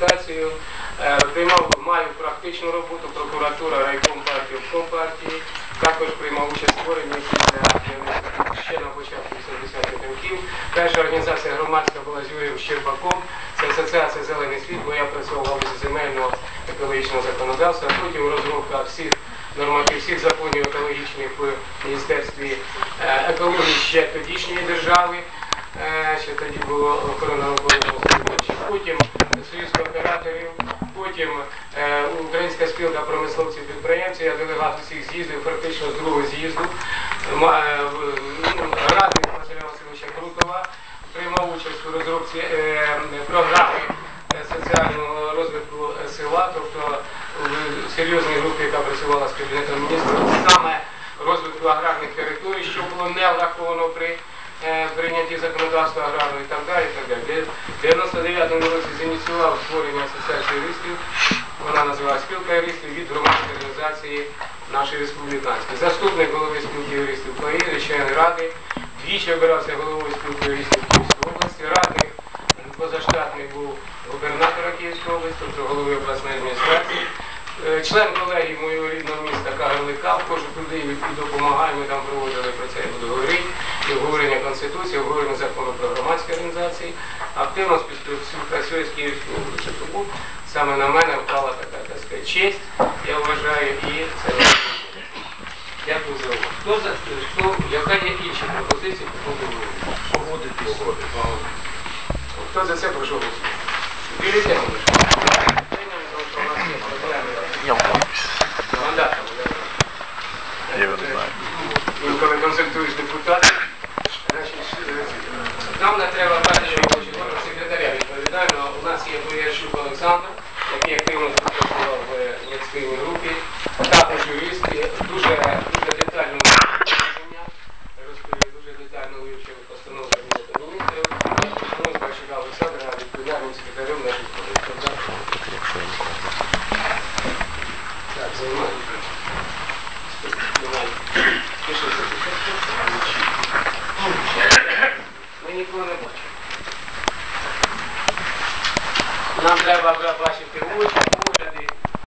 агітацію, е, приймав, маю практичну роботу, прокуратура, райком партії, обком партії. Також приймав участь в створенні ще на початку 80-х років. Перша організація громадська була з Юрієм Щербаком. Це асоціація Зелений світ, бо я працював в галузі земельного екологічного законодавства. Потім розробка всіх норматив, всіх законів екологічних в Міністерстві е, екології ще тодішньої держави. Е, Ще тоді було охорона потім Союз кооператорів, потім е, Українська спілка промисловців підприємців, я делегат усіх з'їздів, фактично з другого з'їзду. Е, ну, Радник Василя Васильовича Крутова приймав участь у розробці е, програми е, соціального розвитку села, тобто в серйозній групі, яка працювала з Кабінетом міністрів, саме розвитку аграрних територій, що було не враховано при е, прийнятті законодавства аграрного і так далі. І так далі. В 99-му році зініціював створення асоціації юристів, вона називається спілка юристів від громадської організації нашої республіканської. Заступник голови спілки юристів України, член ради, двічі обирався головою спілки юристів Київської області, радник позаштатний був губернатора Київської області, тобто голови обласної адміністрації. Е, Член колегії моєго рідного міста Кагарлика, вхожу туди і допомагаю, ми там проводили про це, я буду говорити, і обговорення Конституції, обговорення закону про організації. Активно співпрацює з Київською областю. Тому саме на мене впала така так сказати, честь, я вважаю, і це. Дякую за увагу. Хто за хто, яка є інші пропозиції по поводу Погодитись. Хто за це прошу голосувати? Юрій нам не треба орган секретаря відповідально. У нас є Боярчук Олександр, який активно співпрацював в ініціативній групі. Також юрист, дуже, дуже детально розповів, дуже детально вивчив постанову Кабінету міністрів. Тому Боярчука Олександра відповідальним секретарем нашої спілки. Так, займаю. Знімаю. Нам треба брати ваші пігулочки.